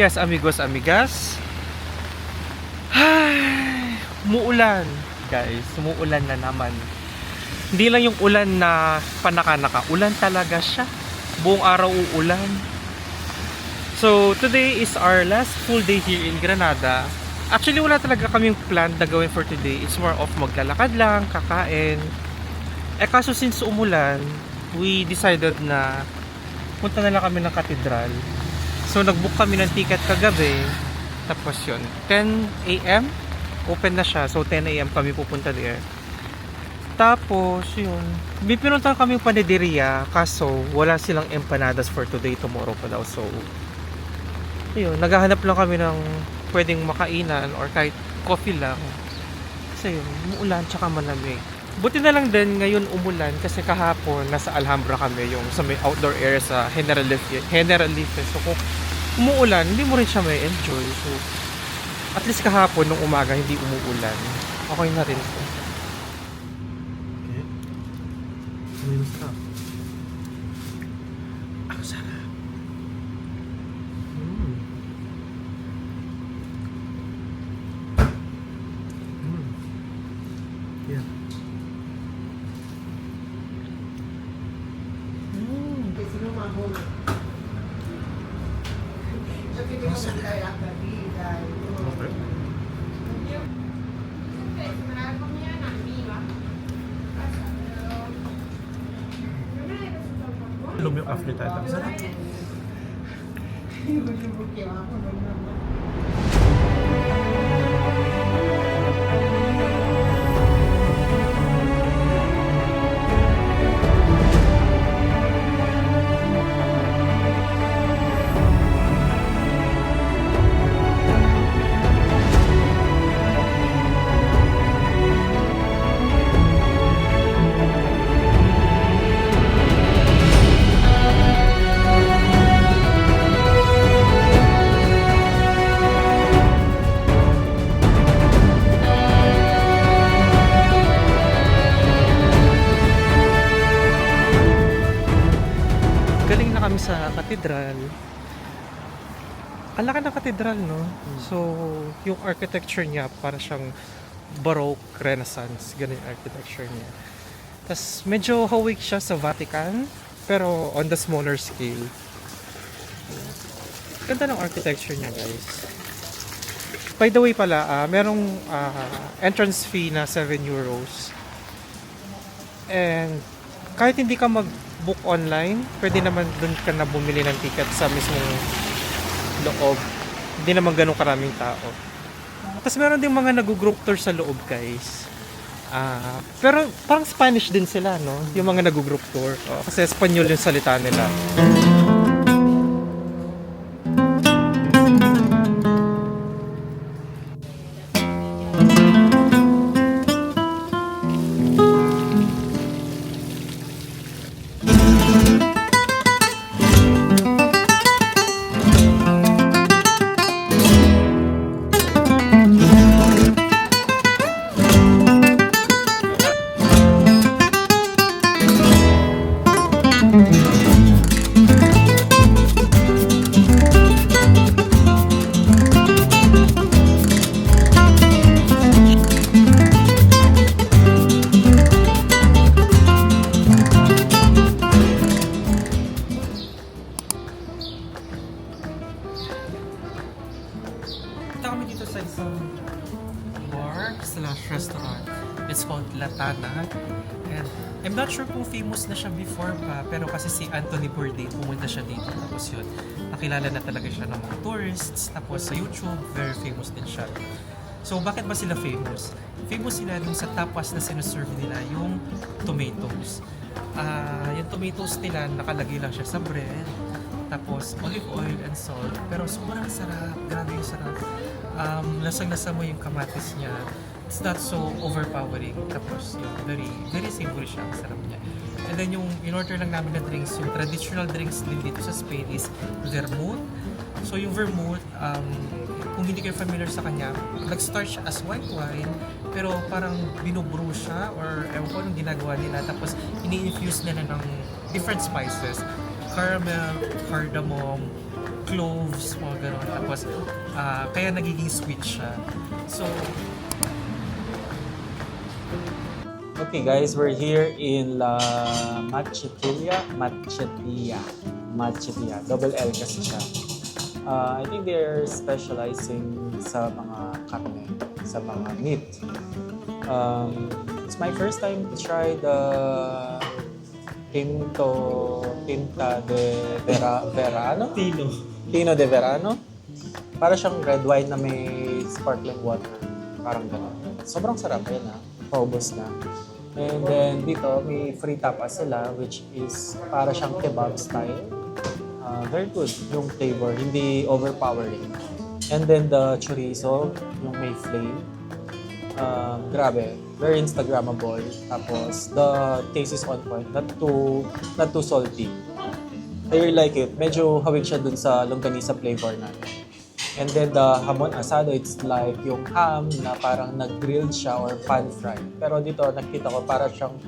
Dias, amigos, amigas. Ay, muulan, guys. Umuulan na naman. Hindi lang yung ulan na panaka-naka. Ulan talaga siya. Buong araw uulan. So, today is our last full day here in Granada. Actually, wala talaga kaming plan na gawin for today. It's more of maglalakad lang, kakain. Eh kaso since umulan, we decided na punta na lang kami ng katedral. So nagbook kami ng ticket kagabi. Tapos yun, 10 a.m. Open na siya. So 10 a.m. kami pupunta there. Tapos yun, may pinunta kami panederia kaso wala silang empanadas for today, tomorrow pa daw. So yun, naghahanap lang kami ng pwedeng makainan or kahit coffee lang. Kasi yun, umuulan tsaka malamig. Buti na lang din ngayon umulan kasi kahapon nasa Alhambra kami yung sa may outdoor area sa Generalife. Generalife. So kung umuulan, hindi mo rin siya may enjoy. So at least kahapon nung umaga hindi umuulan. Okay na rin po. Okay. Kamusta? Ang sarap. Mm. Mm. Yeah. Mm. Okay. Alam mo yung after tayo. Ang sarap. Ang laki ng katedral, no? So, yung architecture niya para siyang Baroque Renaissance. Ganun yung architecture niya. Tapos, medyo hawig siya sa Vatican, pero on the smaller scale. Ganda ng architecture niya, guys. By the way pala, ah, merong ah, entrance fee na 7 euros. And kahit hindi ka mag-book online, pwede naman dun ka na bumili ng ticket sa mismong loob. Hindi naman ganun karaming tao. Tapos meron din mga nag-group tour sa loob, guys. Ah, pero parang Spanish din sila, no? Yung mga nag-group tour. Oh, kasi Espanyol yung salita nila. Punta Latana. And I'm not sure kung famous na siya before pa, pero kasi si Anthony Bourdain pumunta siya dito. Tapos yun, nakilala na talaga siya ng mga tourists. Tapos sa YouTube, very famous din siya. So, bakit ba sila famous? Famous sila dun sa tapas na sinuserve nila, yung tomatoes. Ah, yung tomatoes nila, nakalagay lang siya sa bread. Tapos, olive oil and salt. Pero sobrang sarap. Grabe yung sarap. Um, lasang-lasa mo yung kamatis niya. It's not so overpowering. Tapos, yun, very, very savory siya. Ang sarap niya. And then yung in-order lang namin na drinks, yung traditional drinks din dito sa Spain is vermouth. So yung vermouth, um, kung hindi kayo familiar sa kanya, nag-start siya as white wine, pero parang binubrew siya or ewan ko anong ginagawa nila. Tapos ini-infuse nila ng different spices. Caramel, cardamom, cloves, mga ganun. Tapos, ah, kaya nagiging sweet siya. So, Okay guys, we're here in La Macheteria. Macheteria. Macheteria. Double L kasi siya. Uh, I think they're specializing sa mga karne, sa mga meat. Um, it's my first time to try the Tinto, Tinta de Vera, Verano? Tino. Tino de Verano. Para siyang red wine na may sparkling water. Parang gano'n. Sobrang sarap. Ayan na. Paubos na. And then dito, may free tapas sila which is para siyang kebab style. Uh, very good yung flavor. Hindi overpowering. And then the chorizo, yung may flame. Um, grabe. Very Instagrammable. Tapos, the taste is on point. Not too, not too salty. I really like it. Medyo hawig siya dun sa longganisa flavor natin. And then the hamon asado, it's like yung ham na parang nag-grilled siya or pan-fry. Pero dito, nakita ko para siyang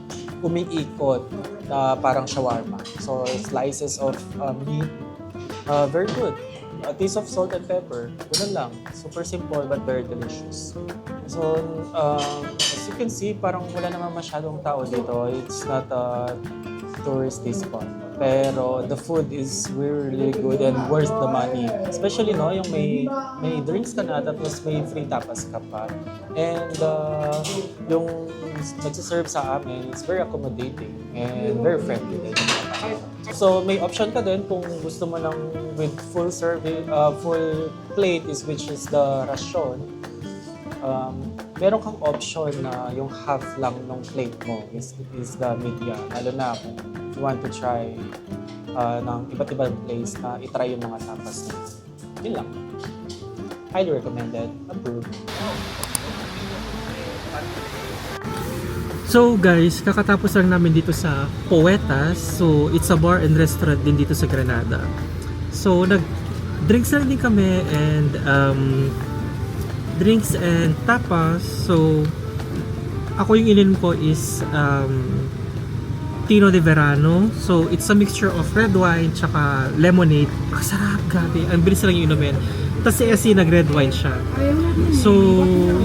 umiikot na parang shawarma. So, slices of uh, meat. Uh, very good. A taste of salt and pepper. Ganun lang. Super simple but very delicious. So, um, as you can see, parang wala naman masyadong tao dito. It's not a touristy spot. Pero the food is really, good and worth the money. Especially, no, yung may, may drinks ka na, tapos may free tapas ka pa. And uh, yung nagsiserve sa amin is very accommodating and very friendly. So may option ka din kung gusto mo lang with full service, uh, full plate is which is the rasyon. Um, meron kang option na yung half lang ng plate mo is, is the media. Lalo na kung you want to try uh, ng iba't ibang place na itry yung mga tapas na. Yun lang. Highly recommended. Approved. So guys, kakatapos lang namin dito sa Poetas. So it's a bar and restaurant din dito sa Granada. So nag drinks lang din kami and um, drinks and tapas. So ako yung inin ko is um, Tino de Verano. So it's a mixture of red wine tsaka lemonade. Ang sarap, grabe. Ang bilis lang yung inumin. Tapos si Essie nag-red wine siya. So,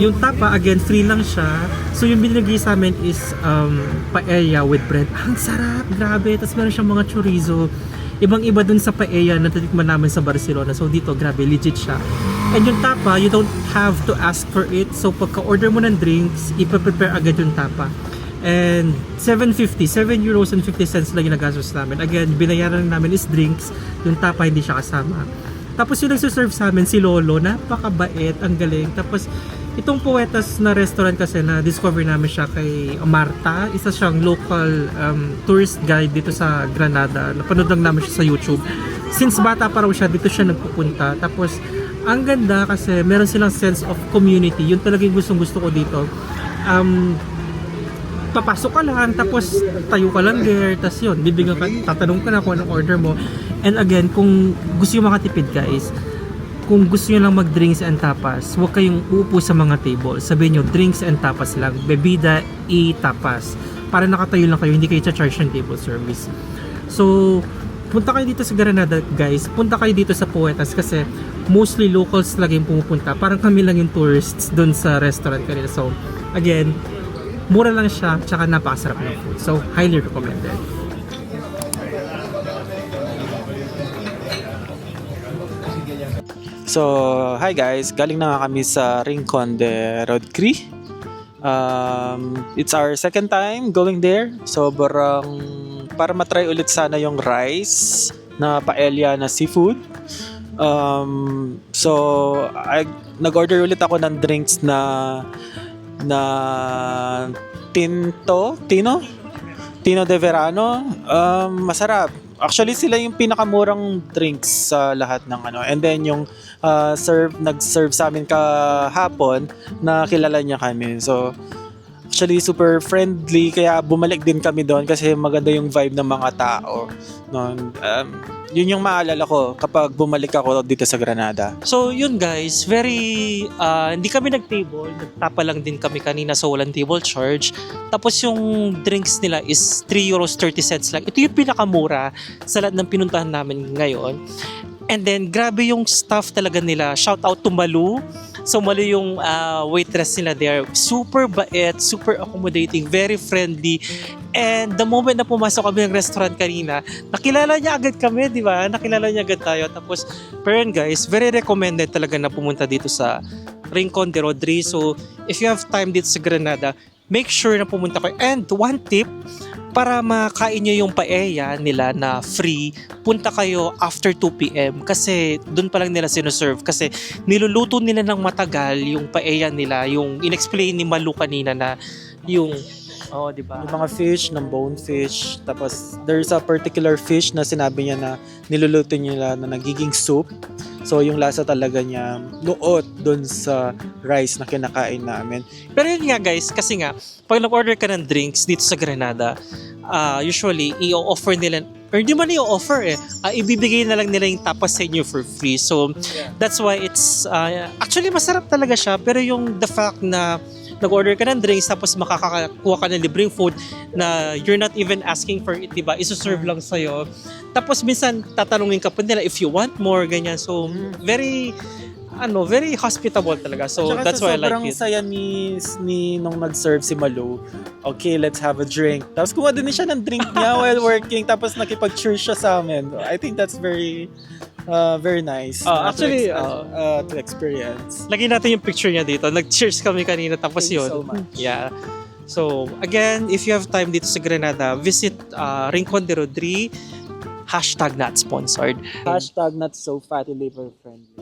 yung tapa, again, free lang siya. So, yung binigay sa amin is um, paella with bread. Ang sarap, grabe. Tapos meron siyang mga chorizo. Ibang-iba dun sa paella na titikman namin sa Barcelona. So, dito, grabe, legit siya. And yung tapa, you don't have to ask for it. So, pagka-order mo ng drinks, ipaprepare agad yung tapa. And 750, 7 euros and 50 cents lang yung nagastos namin. Again, binayaran namin is drinks. Yung tapa hindi siya kasama. Tapos yung nagsiserve sa amin, si Lolo, napakabait, ang galing. Tapos itong Poetas na restaurant kasi na discover namin siya kay Marta. Isa siyang local um, tourist guide dito sa Granada. Napanood lang namin siya sa YouTube. Since bata pa raw siya, dito siya nagpupunta. Tapos ang ganda kasi meron silang sense of community. Yun talaga yung gustong gusto ko dito. Um, papasok ka lang, tapos tayo ka lang there, tapos yun, bibigyan ka, tatanong ka na kung anong order mo. And again, kung gusto nyo makatipid guys, kung gusto nyo lang mag-drinks and tapas, huwag kayong uupo sa mga table. Sabihin nyo, drinks and tapas lang. Bebida, i-tapas. Para nakatayo lang kayo, hindi kayo charge ng table service. So, punta kayo dito sa Granada guys. Punta kayo dito sa Poetas kasi mostly locals lagi yung pumupunta. Parang kami lang yung tourists dun sa restaurant kanina. So, again, mura lang siya, tsaka napakasarap ng food. So, highly recommended. So, hi guys. Galing na nga kami sa Rincon de Rodcri. Um, it's our second time going there. Sobrang para matry ulit sana yung rice na paella na seafood. Um, so, I, nag-order ulit ako ng drinks na na Tinto, Tino? Tino de Verano. Um, masarap. Actually, sila yung pinakamurang drinks sa lahat ng ano. And then yung uh, serve, nag-serve sa amin kahapon na kilala niya kami. So, actually super friendly kaya bumalik din kami doon kasi maganda yung vibe ng mga tao. No? Um, yun yung maalala ko kapag bumalik ako dito sa Granada. So yun guys, very ah, hindi kami nag-table, nagtapa lang din kami kanina so walang table charge. Tapos yung drinks nila is 3 euros 30 cents lang. Ito yung pinakamura sa lahat ng pinuntahan namin ngayon. And then, grabe yung staff talaga nila. Shout out to Malu. So, Malu yung ah, waitress nila there. Super bait, super accommodating, very friendly. And the moment na pumasok kami ng restaurant kanina, nakilala niya agad kami, di ba? Nakilala niya agad tayo. Tapos, pero guys, very recommended talaga na pumunta dito sa Rincon de Rodri. So, if you have time dito sa Granada, make sure na pumunta kayo. And one tip, para makain nyo yung paella nila na free, punta kayo after 2 p.m. kasi doon pa lang nila sinuserve kasi niluluto nila ng matagal yung paella nila, yung inexplain ni Malu kanina na yung Oh, di ba? Yung mga fish, ng bone fish. Tapos, there's a particular fish na sinabi niya na niluluto nila na nagiging soup. So, yung lasa talaga niya nuot dun sa rice na kinakain namin. Pero yun nga guys, kasi nga, pag nag-order ka ng drinks dito sa Granada, ah, usually, i-offer nila, or hindi man i-offer eh, ah, ibibigay na lang nila yung tapas sa inyo for free. So, that's why it's, ah, actually masarap talaga siya, pero yung the fact na nag-order ka ng drinks tapos makakakuha ka ng libreng food na you're not even asking for it, diba? Isuserve lang sa'yo. Tapos minsan tatanungin ka pa nila if you want more, ganyan. So, very, ano, very hospitable talaga. So, Tsaka that's why I like sobrang it. saya ni, ni nung nag-serve si Malu. Okay, let's have a drink. Tapos kuha din siya ng drink niya while working. Tapos nakipag-cheers siya sa amin. I think that's very, uh, very nice. Oh, uh, actually, to, ex- uh, uh, to experience. Lagyan natin yung picture niya dito. Nag-cheers kami kanina tapos Thank yun. so much. Yeah. So, again, if you have time dito sa Granada, visit uh, Rincon de Rodri. Hashtag not sponsored. Hashtag not so fatty liver friendly.